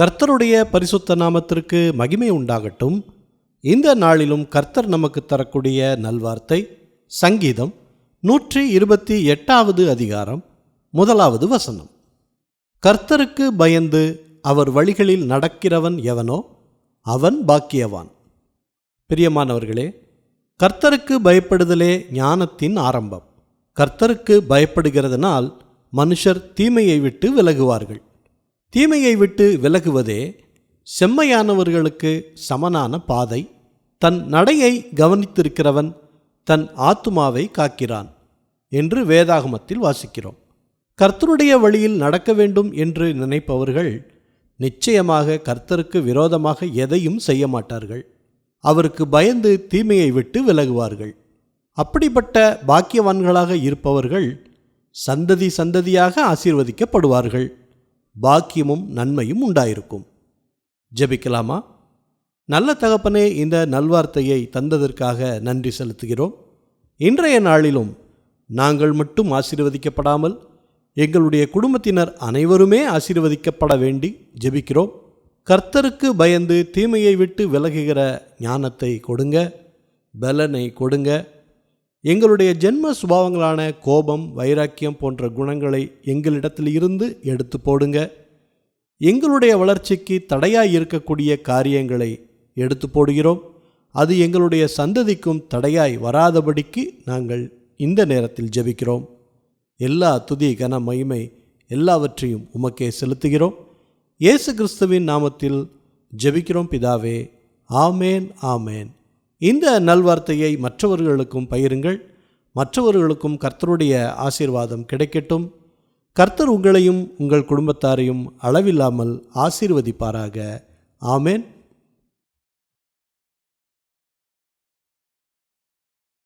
கர்த்தருடைய பரிசுத்த நாமத்திற்கு மகிமை உண்டாகட்டும். இந்த நாளிலும் கர்த்தர் நமக்கு தரக்கூடிய நல்வார்த்தை சங்கீதம் நூற்றி இருபத்தி எட்டாவது அதிகாரம் முதலாவது வசனம். கர்த்தருக்கு பயந்து அவர் வழிகளில் நடக்கிறவன் எவனோ அவன் பாக்கியவான். பிரியமானவர்களே கர்த்தருக்கு பயப்படுதலே ஞானத்தின் ஆரம்பம். கர்த்தருக்கு பயப்படுகிறதுனால் மனுஷர் தீமையை விட்டு விலகுவார்கள். தீமையை விட்டு விலகுவதே செம்மையானவர்களுக்கு சமனான பாதை. தன் நடையை கவனித்திருக்கிறவன் தன் ஆத்துமாவை காக்கிறான் என்று வேதாகமத்தில் வாசிக்கிறோம். கர்த்தருடைய வழியில் நடக்க வேண்டும் என்று நினைப்பவர்கள் நிச்சயமாக கர்த்தருக்கு விரோதமாக எதையும் செய்ய மாட்டார்கள். அவருக்கு பயந்து தீமையை விட்டு விலகுவார்கள். அப்படிப்பட்ட பாக்கியவான்களாக இருப்பவர்கள் சந்ததி சந்ததியாக ஆசீர்வதிக்கப்படுவார்கள். பாக்கியமும் நன்மையும் உண்டாயிருக்கும். ஜெபிக்கலாமா? நல்ல தகப்பனே இந்த நல்வார்த்தையை தந்ததற்காக நன்றி செலுத்துகிறோம். இன்றைய நாளிலும் நாங்கள் மட்டும் ஆசீர்வதிக்கப்படாமல் எங்களுடைய குடும்பத்தினர் அனைவருமே ஆசீர்வதிக்கப்பட வேண்டி ஜெபிக்கிறோம். கர்த்தருக்கு பயந்து தீமையை விட்டு விலகுகிற ஞானத்தை கொடுங்க பலனை கொடுங்க. எங்களுடைய ஜென்ம சுபாவங்களான கோபம் வைராக்கியம் போன்ற குணங்களை எங்களிடத்தில் இருந்து எடுத்து போடுங்க. எங்களுடைய வளர்ச்சிக்கு தடையாய் இருக்கக்கூடிய காரியங்களை எடுத்து போடுகிறோம். அது எங்களுடைய சந்ததிக்கும் தடையாய் வராதபடிக்கு நாங்கள் இந்த நேரத்தில் ஜெபிக்கிறோம். எல்லா துதி கன மகிமை எல்லாவற்றையும் உமக்கே செலுத்துகிறோம். இயேசு கிறிஸ்துவின் நாமத்தில் ஜெபிக்கிறோம் பிதாவே. ஆமேன் ஆமேன். இந்த நல்வார்த்தையை மற்றவர்களுக்கும் பயிருங்கள் மற்றவர்களுக்கும் கர்த்தருடைய ஆசீர்வாதம் கிடைக்கட்டும். கர்த்தர் உங்களையும் உங்கள் குடும்பத்தாரையும் அளவில்லாமல் ஆசீர்வதிப்பாராக. ஆமேன்.